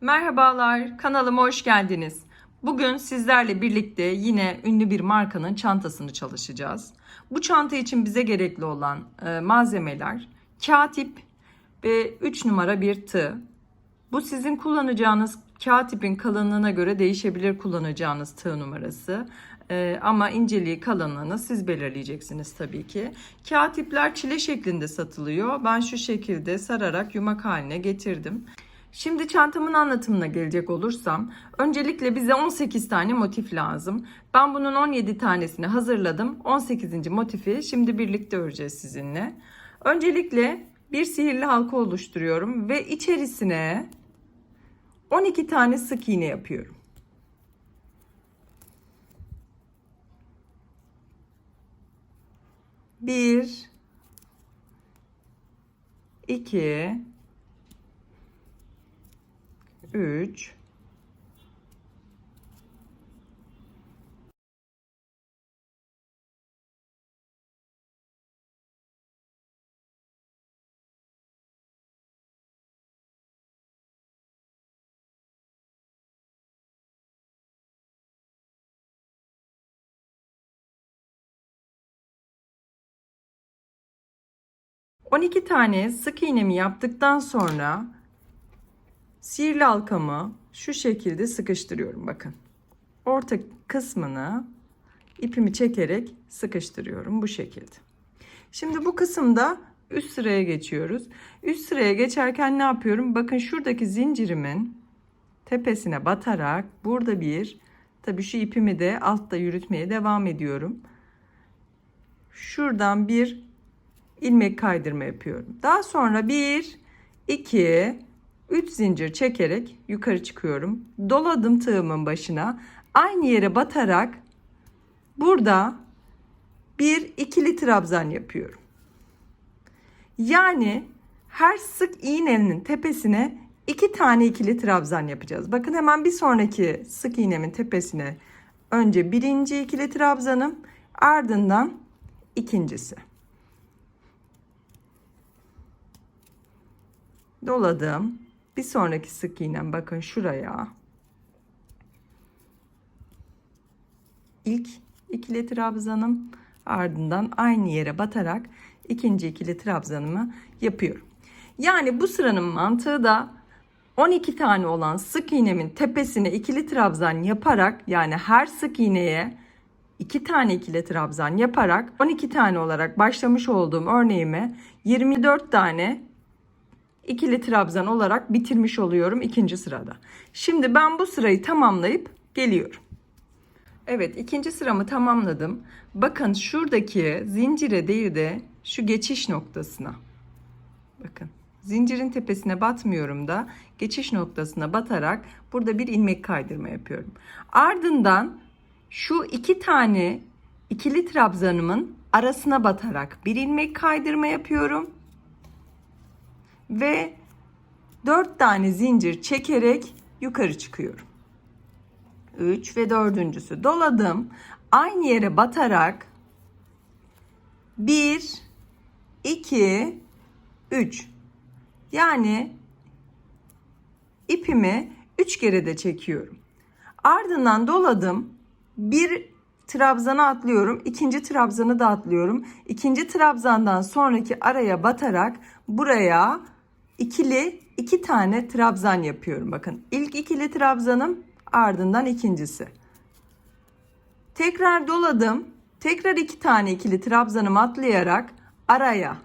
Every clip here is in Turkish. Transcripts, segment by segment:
Merhabalar, kanalıma hoş geldiniz. Bugün sizlerle birlikte yine ünlü bir markanın çantasını çalışacağız. Bu çanta için bize gerekli olan e, malzemeler katip ve 3 numara bir tığ. Bu sizin kullanacağınız katipin kalınlığına göre değişebilir kullanacağınız tığ numarası. E, ama inceliği kalınlığını siz belirleyeceksiniz tabii ki. Katipler çile şeklinde satılıyor. Ben şu şekilde sararak yumak haline getirdim. Şimdi çantamın anlatımına gelecek olursam öncelikle bize 18 tane motif lazım. Ben bunun 17 tanesini hazırladım. 18. motifi şimdi birlikte öreceğiz sizinle. Öncelikle bir sihirli halka oluşturuyorum ve içerisine 12 tane sık iğne yapıyorum. Bir, iki, 3 12 tane sık iğnemi yaptıktan sonra sihirli halkamı şu şekilde sıkıştırıyorum bakın. Orta kısmını ipimi çekerek sıkıştırıyorum bu şekilde. Şimdi bu kısımda üst sıraya geçiyoruz. Üst sıraya geçerken ne yapıyorum? Bakın şuradaki zincirimin tepesine batarak burada bir tabii şu ipimi de altta yürütmeye devam ediyorum. Şuradan bir ilmek kaydırma yapıyorum. Daha sonra bir, iki, 3 zincir çekerek yukarı çıkıyorum. Doladım tığımın başına. Aynı yere batarak burada bir ikili trabzan yapıyorum. Yani her sık iğnenin tepesine iki tane ikili trabzan yapacağız. Bakın hemen bir sonraki sık iğnemin tepesine önce birinci ikili trabzanım ardından ikincisi. Doladım. Bir sonraki sık iğnem bakın şuraya. İlk ikili trabzanım ardından aynı yere batarak ikinci ikili trabzanımı yapıyorum. Yani bu sıranın mantığı da 12 tane olan sık iğnemin tepesine ikili trabzan yaparak yani her sık iğneye 2 tane ikili trabzan yaparak 12 tane olarak başlamış olduğum örneğime 24 tane ikili trabzan olarak bitirmiş oluyorum ikinci sırada. Şimdi ben bu sırayı tamamlayıp geliyorum. Evet ikinci sıramı tamamladım. Bakın şuradaki zincire değil de şu geçiş noktasına. Bakın zincirin tepesine batmıyorum da geçiş noktasına batarak burada bir ilmek kaydırma yapıyorum. Ardından şu iki tane ikili trabzanımın arasına batarak bir ilmek kaydırma yapıyorum ve 4 tane zincir çekerek yukarı çıkıyorum. 3 ve dördüncüsü doladım. Aynı yere batarak 1 2 3 yani ipimi 3 kere de çekiyorum. Ardından doladım. Bir trabzana atlıyorum. ikinci trabzanı da atlıyorum. İkinci trabzandan sonraki araya batarak buraya ikili iki tane trabzan yapıyorum. Bakın ilk ikili trabzanım ardından ikincisi. Tekrar doladım. Tekrar iki tane ikili trabzanımı atlayarak araya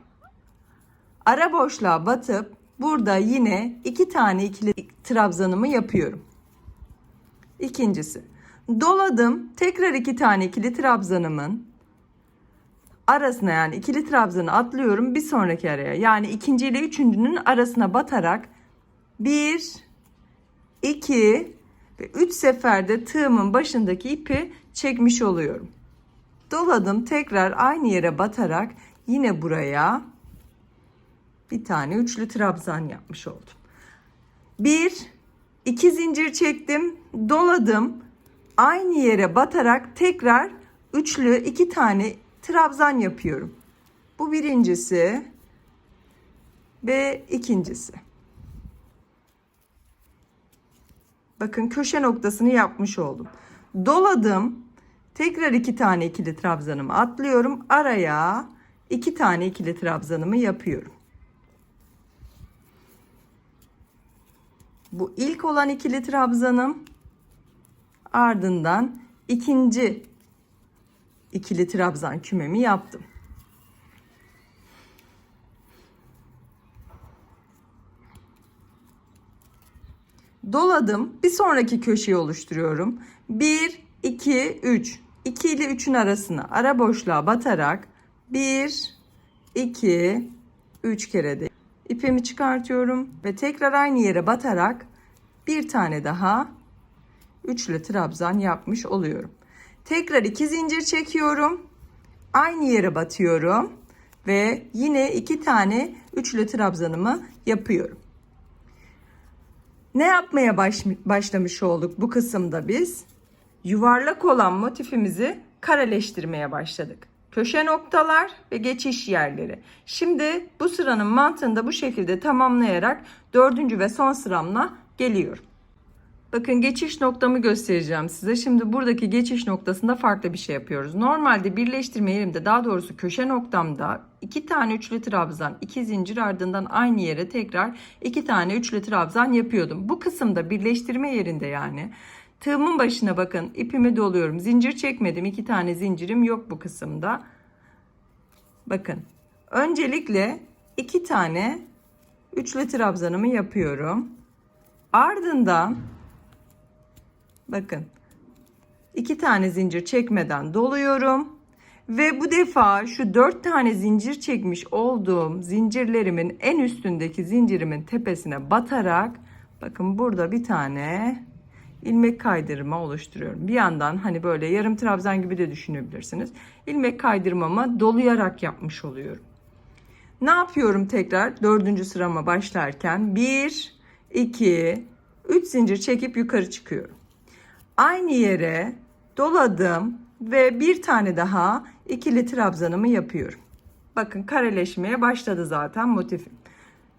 ara boşluğa batıp burada yine iki tane ikili trabzanımı yapıyorum. İkincisi. Doladım. Tekrar iki tane ikili trabzanımın arasına yani ikili trabzanı atlıyorum bir sonraki araya. Yani ikinci ile üçüncünün arasına batarak bir, iki ve üç seferde tığımın başındaki ipi çekmiş oluyorum. Doladım tekrar aynı yere batarak yine buraya bir tane üçlü trabzan yapmış oldum. Bir, iki zincir çektim, doladım. Aynı yere batarak tekrar üçlü iki tane trabzan yapıyorum. Bu birincisi ve ikincisi. Bakın köşe noktasını yapmış oldum. Doladım. Tekrar iki tane ikili trabzanımı atlıyorum. Araya iki tane ikili trabzanımı yapıyorum. Bu ilk olan ikili trabzanım. Ardından ikinci ikili trabzan kümemi yaptım. Doladım. Bir sonraki köşeyi oluşturuyorum. 1, 2, 3. 2 ile 3'ün arasına ara boşluğa batarak 1, 2, 3 kere de ipimi çıkartıyorum ve tekrar aynı yere batarak bir tane daha üçlü trabzan yapmış oluyorum. Tekrar iki zincir çekiyorum. Aynı yere batıyorum ve yine iki tane üçlü trabzanımı yapıyorum. Ne yapmaya baş, başlamış olduk bu kısımda biz? Yuvarlak olan motifimizi kareleştirmeye başladık. Köşe noktalar ve geçiş yerleri. Şimdi bu sıranın mantığını da bu şekilde tamamlayarak dördüncü ve son sıramla geliyorum. Bakın geçiş noktamı göstereceğim size. Şimdi buradaki geçiş noktasında farklı bir şey yapıyoruz. Normalde birleştirme yerimde daha doğrusu köşe noktamda iki tane üçlü trabzan, iki zincir ardından aynı yere tekrar iki tane üçlü trabzan yapıyordum. Bu kısımda birleştirme yerinde yani. Tığımın başına bakın ipimi doluyorum. Zincir çekmedim. iki tane zincirim yok bu kısımda. Bakın. Öncelikle iki tane üçlü trabzanımı yapıyorum. Ardından Bakın. iki tane zincir çekmeden doluyorum. Ve bu defa şu dört tane zincir çekmiş olduğum zincirlerimin en üstündeki zincirimin tepesine batarak bakın burada bir tane ilmek kaydırma oluşturuyorum. Bir yandan hani böyle yarım trabzan gibi de düşünebilirsiniz. İlmek kaydırmamı dolayarak yapmış oluyorum. Ne yapıyorum tekrar? Dördüncü sırama başlarken bir, iki, üç zincir çekip yukarı çıkıyorum aynı yere doladım ve bir tane daha ikili trabzanımı yapıyorum. Bakın kareleşmeye başladı zaten motifim.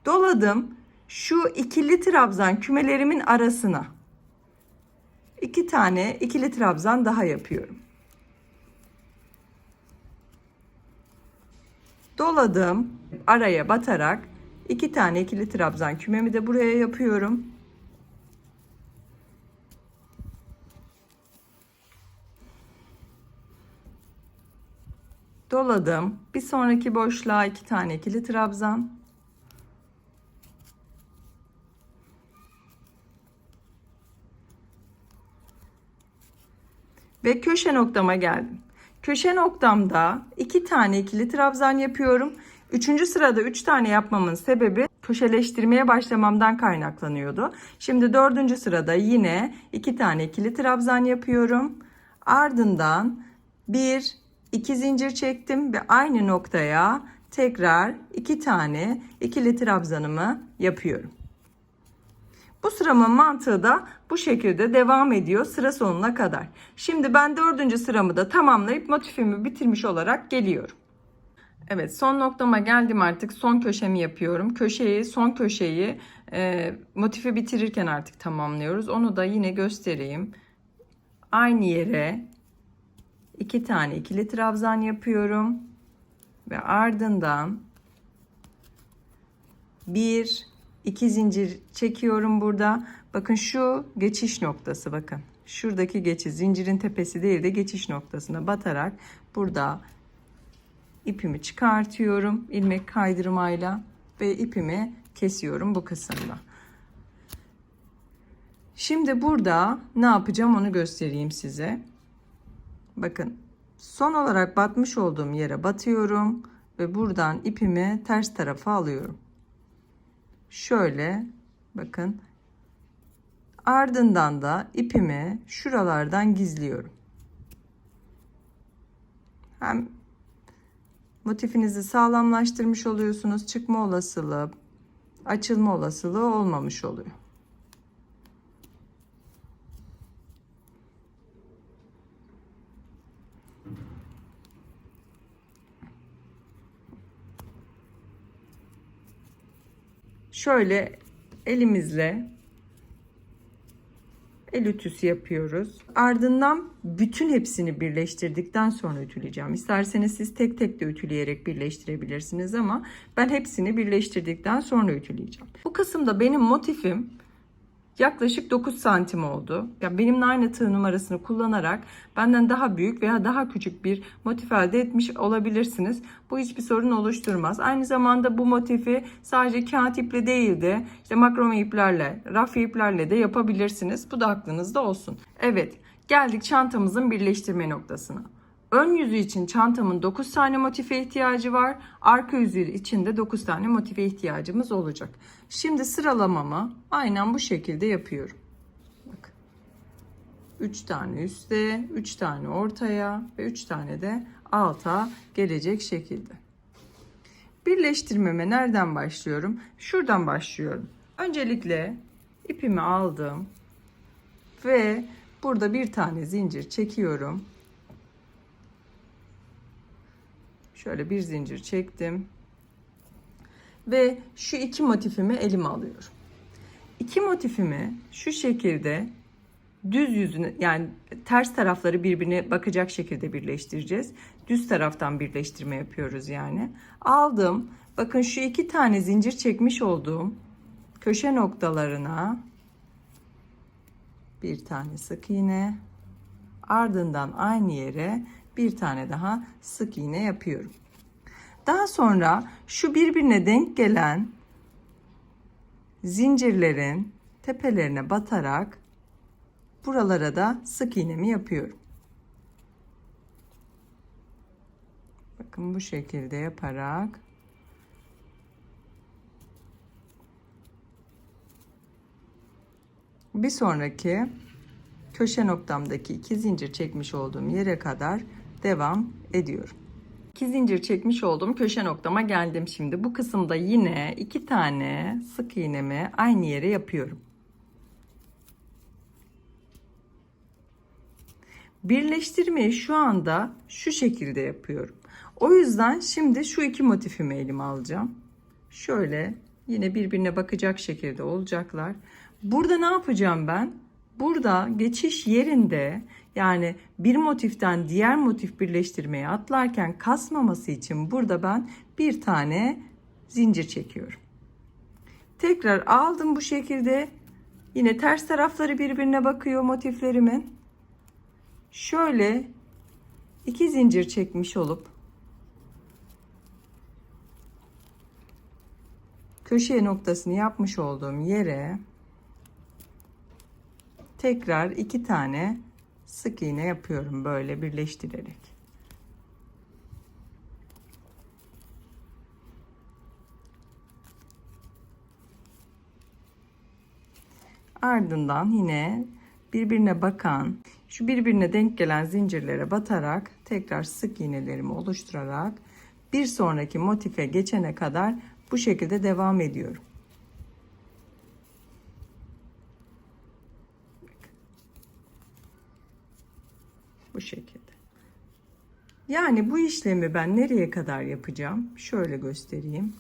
Doladım şu ikili trabzan kümelerimin arasına iki tane ikili trabzan daha yapıyorum. Doladım araya batarak iki tane ikili trabzan kümemi de buraya yapıyorum. Doladım. Bir sonraki boşluğa iki tane ikili trabzan. Ve köşe noktama geldim. Köşe noktamda iki tane ikili trabzan yapıyorum. Üçüncü sırada üç tane yapmamın sebebi köşeleştirmeye başlamamdan kaynaklanıyordu. Şimdi dördüncü sırada yine iki tane ikili trabzan yapıyorum. Ardından bir, 2 zincir çektim ve aynı noktaya tekrar iki tane ikili trabzanımı yapıyorum. Bu sıramın mantığı da bu şekilde devam ediyor sıra sonuna kadar. Şimdi ben dördüncü sıramı da tamamlayıp motifimi bitirmiş olarak geliyorum. Evet son noktama geldim artık son köşemi yapıyorum. Köşeyi son köşeyi e, motifi bitirirken artık tamamlıyoruz. Onu da yine göstereyim. Aynı yere iki tane ikili trabzan yapıyorum ve ardından bir iki zincir çekiyorum burada. Bakın şu geçiş noktası bakın. Şuradaki geçiş zincirin tepesi değil de geçiş noktasına batarak burada ipimi çıkartıyorum ilmek kaydırmayla ve ipimi kesiyorum bu kısımda. Şimdi burada ne yapacağım onu göstereyim size. Bakın son olarak batmış olduğum yere batıyorum ve buradan ipimi ters tarafa alıyorum. Şöyle bakın ardından da ipimi şuralardan gizliyorum. Hem motifinizi sağlamlaştırmış oluyorsunuz. Çıkma olasılığı, açılma olasılığı olmamış oluyor. Şöyle elimizle el ütüsü yapıyoruz. Ardından bütün hepsini birleştirdikten sonra ütüleyeceğim. İsterseniz siz tek tek de ütüleyerek birleştirebilirsiniz ama ben hepsini birleştirdikten sonra ütüleyeceğim. Bu kısımda benim motifim yaklaşık 9 santim oldu. Ya benimle aynı tığ numarasını kullanarak benden daha büyük veya daha küçük bir motif elde etmiş olabilirsiniz. Bu hiçbir sorun oluşturmaz. Aynı zamanda bu motifi sadece kağıt iple değil de işte makrome iplerle, raf iplerle de yapabilirsiniz. Bu da aklınızda olsun. Evet, geldik çantamızın birleştirme noktasına. Ön yüzü için çantamın 9 tane motife ihtiyacı var. Arka yüzü için de 9 tane motife ihtiyacımız olacak. Şimdi sıralamamı aynen bu şekilde yapıyorum. Bak. 3 tane üstte, 3 tane ortaya ve 3 tane de alta gelecek şekilde. Birleştirmeme nereden başlıyorum? Şuradan başlıyorum. Öncelikle ipimi aldım ve burada bir tane zincir çekiyorum. Şöyle bir zincir çektim. Ve şu iki motifimi elime alıyorum. İki motifimi şu şekilde düz yüzünü yani ters tarafları birbirine bakacak şekilde birleştireceğiz. Düz taraftan birleştirme yapıyoruz yani. Aldım. Bakın şu iki tane zincir çekmiş olduğum köşe noktalarına bir tane sık iğne ardından aynı yere bir tane daha sık iğne yapıyorum. Daha sonra şu birbirine denk gelen zincirlerin tepelerine batarak buralara da sık iğnemi yapıyorum. Bakın bu şekilde yaparak bir sonraki köşe noktamdaki iki zincir çekmiş olduğum yere kadar devam ediyorum. İki zincir çekmiş olduğum köşe noktama geldim şimdi. Bu kısımda yine iki tane sık iğnemi aynı yere yapıyorum. Birleştirmeyi şu anda şu şekilde yapıyorum. O yüzden şimdi şu iki motifimi elime alacağım. Şöyle yine birbirine bakacak şekilde olacaklar. Burada ne yapacağım ben? Burada geçiş yerinde yani bir motiften diğer motif birleştirmeye atlarken kasmaması için burada ben bir tane zincir çekiyorum. Tekrar aldım bu şekilde. Yine ters tarafları birbirine bakıyor motiflerimin. Şöyle iki zincir çekmiş olup köşe noktasını yapmış olduğum yere tekrar iki tane sık iğne yapıyorum böyle birleştirerek. Ardından yine birbirine bakan, şu birbirine denk gelen zincirlere batarak tekrar sık iğnelerimi oluşturarak bir sonraki motife geçene kadar bu şekilde devam ediyorum. Şekilde. Yani bu işlemi ben nereye kadar yapacağım? Şöyle göstereyim.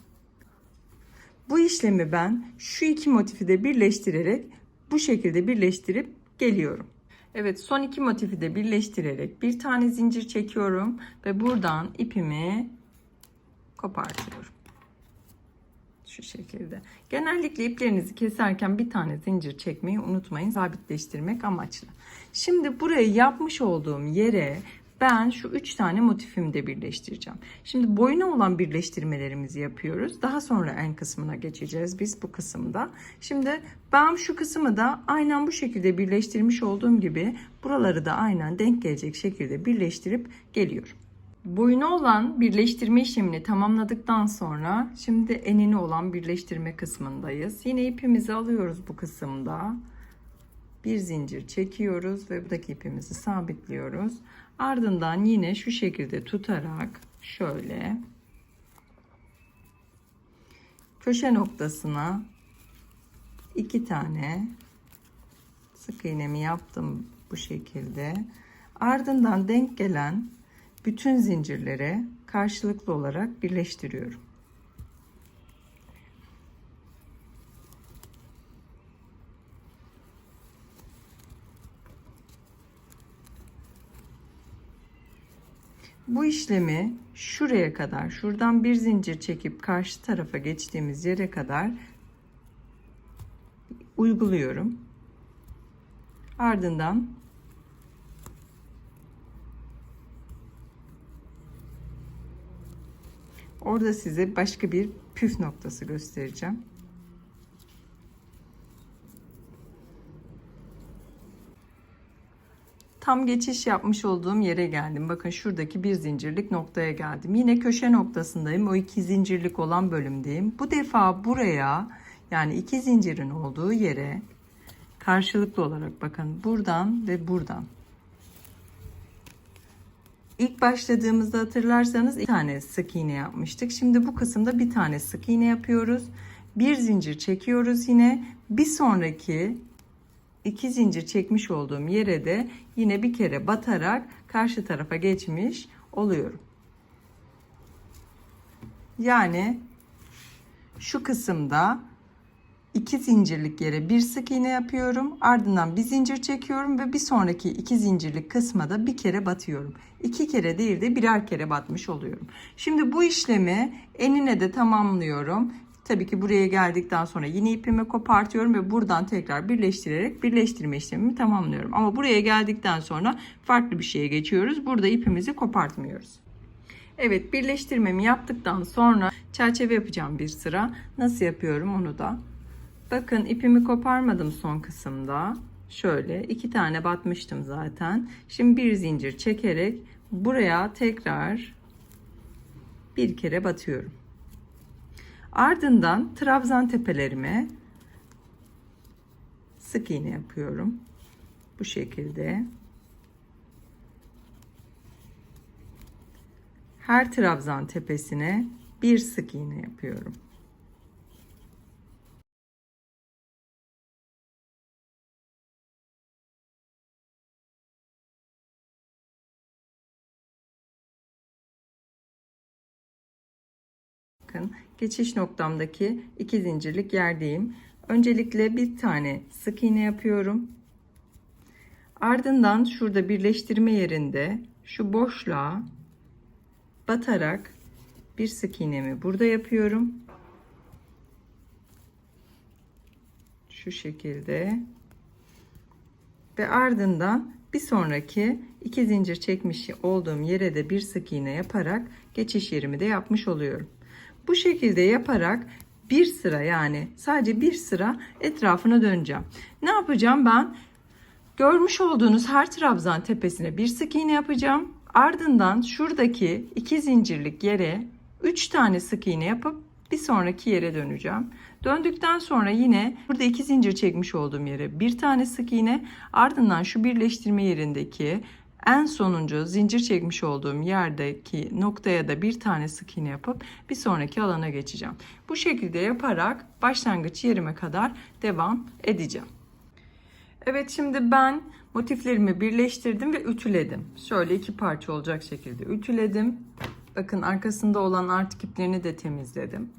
Bu işlemi ben şu iki motifi de birleştirerek bu şekilde birleştirip geliyorum. Evet son iki motifi de birleştirerek bir tane zincir çekiyorum ve buradan ipimi kopartıyorum. Şu şekilde. Genellikle iplerinizi keserken bir tane zincir çekmeyi unutmayın. Sabitleştirmek amaçlı. Şimdi burayı yapmış olduğum yere ben şu üç tane motifimi de birleştireceğim. Şimdi boyuna olan birleştirmelerimizi yapıyoruz. Daha sonra en kısmına geçeceğiz biz bu kısımda. Şimdi ben şu kısmı da aynen bu şekilde birleştirmiş olduğum gibi buraları da aynen denk gelecek şekilde birleştirip geliyorum. Boyuna olan birleştirme işlemini tamamladıktan sonra şimdi enini olan birleştirme kısmındayız. Yine ipimizi alıyoruz bu kısımda. Bir zincir çekiyoruz ve buradaki ipimizi sabitliyoruz. Ardından yine şu şekilde tutarak şöyle köşe noktasına iki tane sık iğnemi yaptım bu şekilde. Ardından denk gelen bütün zincirlere karşılıklı olarak birleştiriyorum. Bu işlemi şuraya kadar, şuradan bir zincir çekip karşı tarafa geçtiğimiz yere kadar uyguluyorum. Ardından orada size başka bir püf noktası göstereceğim. Tam geçiş yapmış olduğum yere geldim. Bakın şuradaki bir zincirlik noktaya geldim. Yine köşe noktasındayım. O iki zincirlik olan bölümdeyim. Bu defa buraya yani iki zincirin olduğu yere karşılıklı olarak bakın buradan ve buradan. İlk başladığımızda hatırlarsanız iki tane sık iğne yapmıştık. Şimdi bu kısımda bir tane sık iğne yapıyoruz. Bir zincir çekiyoruz yine. Bir sonraki iki zincir çekmiş olduğum yere de yine bir kere batarak karşı tarafa geçmiş oluyorum. Yani şu kısımda iki zincirlik yere bir sık iğne yapıyorum. Ardından bir zincir çekiyorum ve bir sonraki iki zincirlik kısma da bir kere batıyorum. İki kere değil de birer kere batmış oluyorum. Şimdi bu işlemi enine de tamamlıyorum. Tabii ki buraya geldikten sonra yine ipimi kopartıyorum ve buradan tekrar birleştirerek birleştirme işlemimi tamamlıyorum. Ama buraya geldikten sonra farklı bir şeye geçiyoruz. Burada ipimizi kopartmıyoruz. Evet birleştirmemi yaptıktan sonra çerçeve yapacağım bir sıra. Nasıl yapıyorum onu da. Bakın ipimi koparmadım son kısımda. Şöyle iki tane batmıştım zaten. Şimdi bir zincir çekerek buraya tekrar bir kere batıyorum. Ardından trabzan tepelerime sık iğne yapıyorum. Bu şekilde. Her trabzan tepesine bir sık iğne yapıyorum. Bakın geçiş noktamdaki iki zincirlik yerdeyim. Öncelikle bir tane sık iğne yapıyorum. Ardından şurada birleştirme yerinde şu boşluğa batarak bir sık iğnemi burada yapıyorum. Şu şekilde. Ve ardından bir sonraki iki zincir çekmiş olduğum yere de bir sık iğne yaparak geçiş yerimi de yapmış oluyorum. Bu şekilde yaparak bir sıra yani sadece bir sıra etrafına döneceğim. Ne yapacağım ben? Görmüş olduğunuz her trabzan tepesine bir sık iğne yapacağım. Ardından şuradaki iki zincirlik yere 3 tane sık iğne yapıp bir sonraki yere döneceğim. Döndükten sonra yine burada iki zincir çekmiş olduğum yere bir tane sık iğne ardından şu birleştirme yerindeki en sonuncu zincir çekmiş olduğum yerdeki noktaya da bir tane sık iğne yapıp bir sonraki alana geçeceğim. Bu şekilde yaparak başlangıç yerime kadar devam edeceğim. Evet şimdi ben motiflerimi birleştirdim ve ütüledim. Şöyle iki parça olacak şekilde ütüledim. Bakın arkasında olan artık iplerini de temizledim.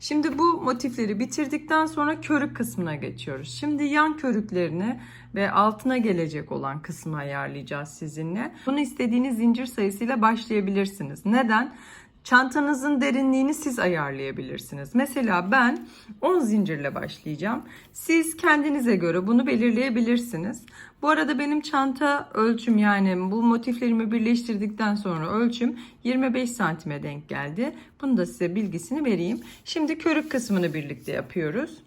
Şimdi bu motifleri bitirdikten sonra körük kısmına geçiyoruz. Şimdi yan körüklerini ve altına gelecek olan kısmı ayarlayacağız sizinle. Bunu istediğiniz zincir sayısıyla başlayabilirsiniz. Neden? Çantanızın derinliğini siz ayarlayabilirsiniz. Mesela ben 10 zincirle başlayacağım. Siz kendinize göre bunu belirleyebilirsiniz. Bu arada benim çanta ölçüm yani bu motiflerimi birleştirdikten sonra ölçüm 25 santime denk geldi. Bunu da size bilgisini vereyim. Şimdi körük kısmını birlikte yapıyoruz.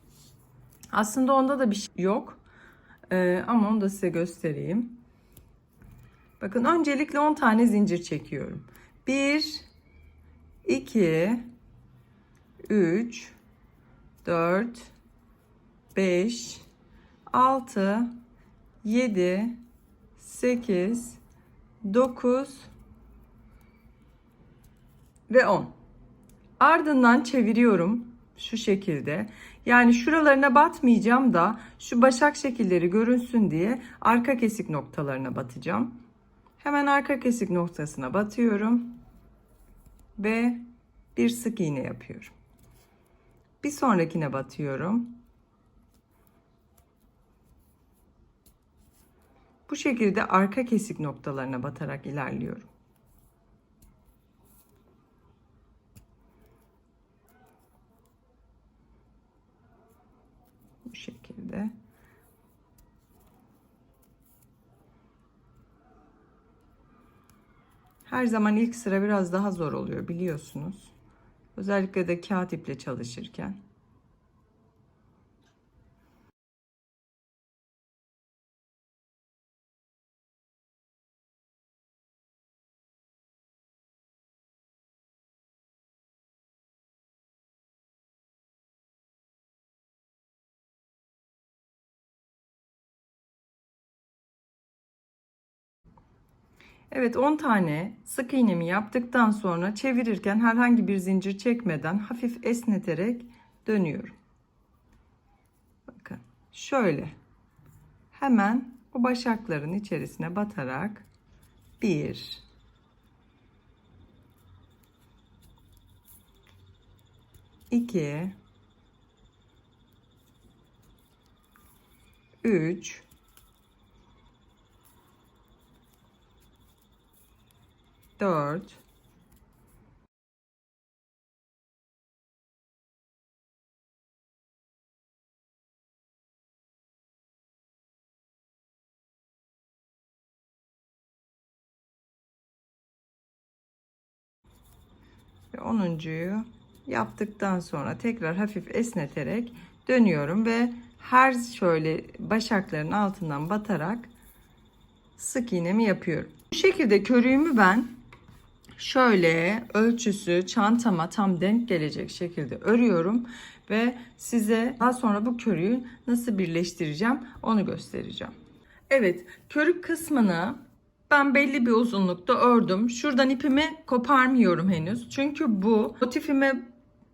Aslında onda da bir şey yok. Ee, ama onu da size göstereyim. Bakın öncelikle 10 tane zincir çekiyorum. 1 2 3 4 5 6 7 8 9 ve 10. Ardından çeviriyorum şu şekilde. Yani şuralarına batmayacağım da şu başak şekilleri görünsün diye arka kesik noktalarına batacağım. Hemen arka kesik noktasına batıyorum ve bir sık iğne yapıyorum. Bir sonrakine batıyorum. Bu şekilde arka kesik noktalarına batarak ilerliyorum. Her zaman ilk sıra biraz daha zor oluyor biliyorsunuz. Özellikle de kağıt iple çalışırken. Evet 10 tane sık iğnemi yaptıktan sonra çevirirken herhangi bir zincir çekmeden hafif esneterek dönüyorum. Bakın şöyle hemen o başakların içerisine batarak bir iki üç dört ve onuncuyu yaptıktan sonra tekrar hafif esneterek dönüyorum ve her şöyle başakların altından batarak sık iğnemi yapıyorum. Bu şekilde körüğümü ben şöyle ölçüsü çantama tam denk gelecek şekilde örüyorum ve size daha sonra bu körüğü nasıl birleştireceğim onu göstereceğim. Evet, körük kısmını ben belli bir uzunlukta ördüm. Şuradan ipimi koparmıyorum henüz. Çünkü bu motifime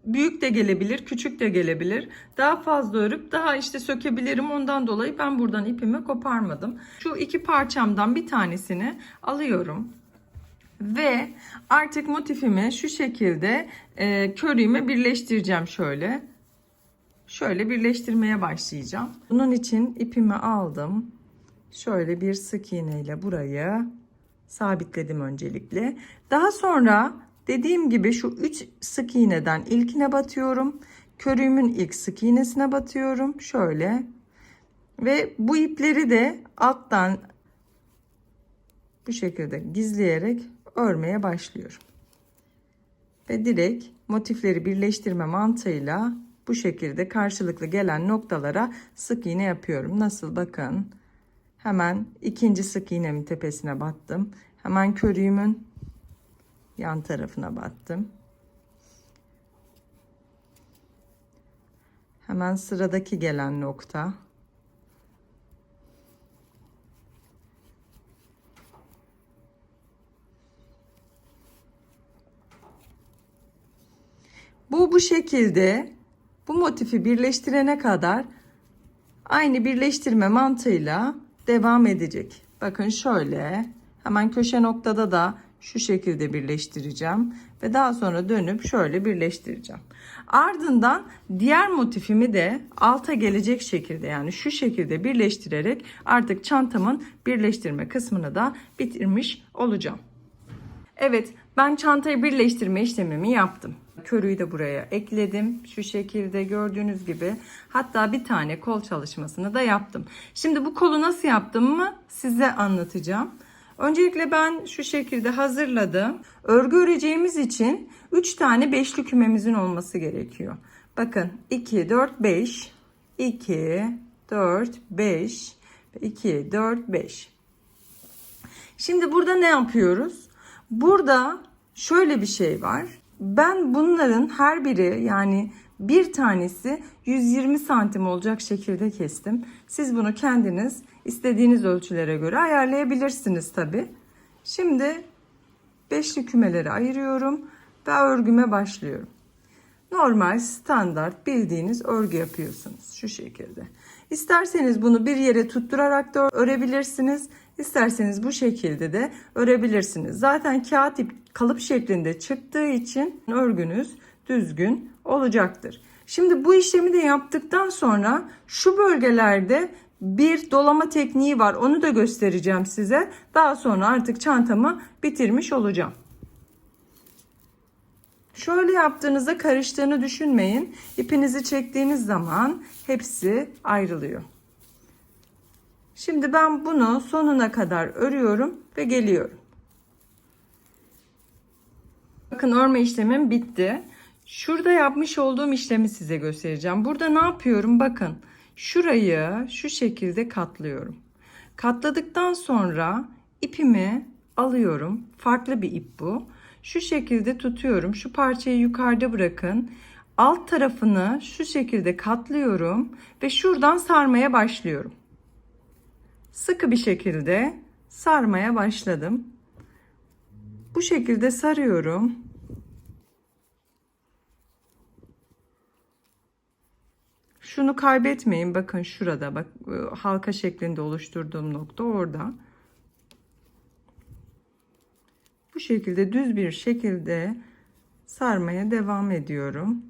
büyük de gelebilir, küçük de gelebilir. Daha fazla örüp daha işte sökebilirim. Ondan dolayı ben buradan ipimi koparmadım. Şu iki parçamdan bir tanesini alıyorum. Ve artık motifimi şu şekilde e, körüğüme birleştireceğim şöyle. Şöyle birleştirmeye başlayacağım. Bunun için ipimi aldım. Şöyle bir sık iğne ile burayı sabitledim öncelikle. Daha sonra dediğim gibi şu 3 sık iğneden ilkine batıyorum. Körüğümün ilk sık iğnesine batıyorum. Şöyle. Ve bu ipleri de alttan bu şekilde gizleyerek örmeye başlıyorum. Ve direkt motifleri birleştirme mantığıyla bu şekilde karşılıklı gelen noktalara sık iğne yapıyorum. Nasıl bakın. Hemen ikinci sık iğnemin tepesine battım. Hemen körüğümün yan tarafına battım. Hemen sıradaki gelen nokta. Bu bu şekilde bu motifi birleştirene kadar aynı birleştirme mantığıyla devam edecek. Bakın şöyle hemen köşe noktada da şu şekilde birleştireceğim ve daha sonra dönüp şöyle birleştireceğim. Ardından diğer motifimi de alta gelecek şekilde yani şu şekilde birleştirerek artık çantamın birleştirme kısmını da bitirmiş olacağım. Evet ben çantayı birleştirme işlemimi yaptım. Körüyü de buraya ekledim. Şu şekilde gördüğünüz gibi. Hatta bir tane kol çalışmasını da yaptım. Şimdi bu kolu nasıl yaptım size anlatacağım. Öncelikle ben şu şekilde hazırladım. Örgü öreceğimiz için 3 tane beşli kümemizin olması gerekiyor. Bakın 2, 4, 5, 2, 4, 5, 2, 4, 5. Şimdi burada ne yapıyoruz? Burada şöyle bir şey var. Ben bunların her biri yani bir tanesi 120 santim olacak şekilde kestim. Siz bunu kendiniz istediğiniz ölçülere göre ayarlayabilirsiniz tabi. Şimdi beşli kümeleri ayırıyorum ve örgüme başlıyorum. Normal standart bildiğiniz örgü yapıyorsunuz şu şekilde. İsterseniz bunu bir yere tutturarak da örebilirsiniz. İsterseniz bu şekilde de örebilirsiniz. Zaten kağıt ip kalıp şeklinde çıktığı için örgünüz düzgün olacaktır. Şimdi bu işlemi de yaptıktan sonra şu bölgelerde bir dolama tekniği var. Onu da göstereceğim size. Daha sonra artık çantamı bitirmiş olacağım. Şöyle yaptığınızda karıştığını düşünmeyin. İpinizi çektiğiniz zaman hepsi ayrılıyor. Şimdi ben bunu sonuna kadar örüyorum ve geliyorum. Bakın örme işlemim bitti. Şurada yapmış olduğum işlemi size göstereceğim. Burada ne yapıyorum? Bakın şurayı şu şekilde katlıyorum. Katladıktan sonra ipimi alıyorum. Farklı bir ip bu. Şu şekilde tutuyorum. Şu parçayı yukarıda bırakın. Alt tarafını şu şekilde katlıyorum ve şuradan sarmaya başlıyorum. Sıkı bir şekilde sarmaya başladım. Bu şekilde sarıyorum. Şunu kaybetmeyin. Bakın şurada bak halka şeklinde oluşturduğum nokta orada. Bu şekilde düz bir şekilde sarmaya devam ediyorum.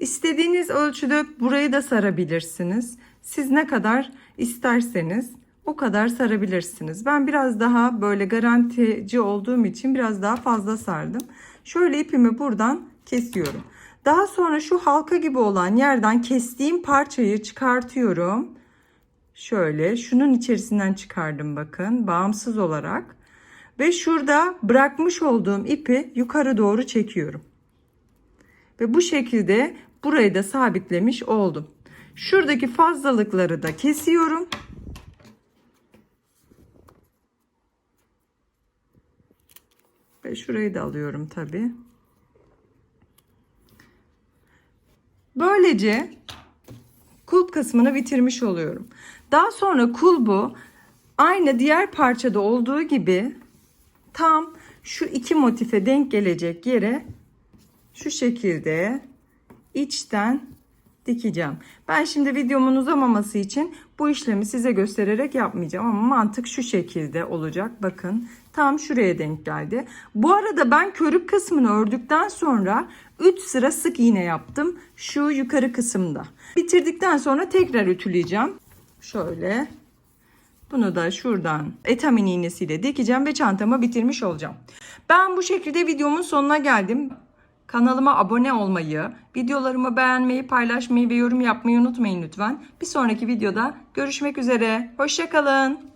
İstediğiniz ölçüde burayı da sarabilirsiniz. Siz ne kadar isterseniz o kadar sarabilirsiniz. Ben biraz daha böyle garantici olduğum için biraz daha fazla sardım. Şöyle ipimi buradan kesiyorum. Daha sonra şu halka gibi olan yerden kestiğim parçayı çıkartıyorum. Şöyle şunun içerisinden çıkardım bakın bağımsız olarak. Ve şurada bırakmış olduğum ipi yukarı doğru çekiyorum. Ve bu şekilde burayı da sabitlemiş oldum. Şuradaki fazlalıkları da kesiyorum. Ve şurayı da alıyorum tabi. Böylece kulp kısmını bitirmiş oluyorum. Daha sonra kulbu aynı diğer parçada olduğu gibi tam şu iki motife denk gelecek yere şu şekilde içten dikeceğim. Ben şimdi videomun uzamaması için bu işlemi size göstererek yapmayacağım ama mantık şu şekilde olacak. Bakın tam şuraya denk geldi. Bu arada ben körük kısmını ördükten sonra 3 sıra sık iğne yaptım şu yukarı kısımda. Bitirdikten sonra tekrar ütüleyeceğim. Şöyle bunu da şuradan etamin iğnesiyle dikeceğim ve çantamı bitirmiş olacağım. Ben bu şekilde videomun sonuna geldim. Kanalıma abone olmayı, videolarımı beğenmeyi, paylaşmayı ve yorum yapmayı unutmayın lütfen. Bir sonraki videoda görüşmek üzere. Hoşçakalın.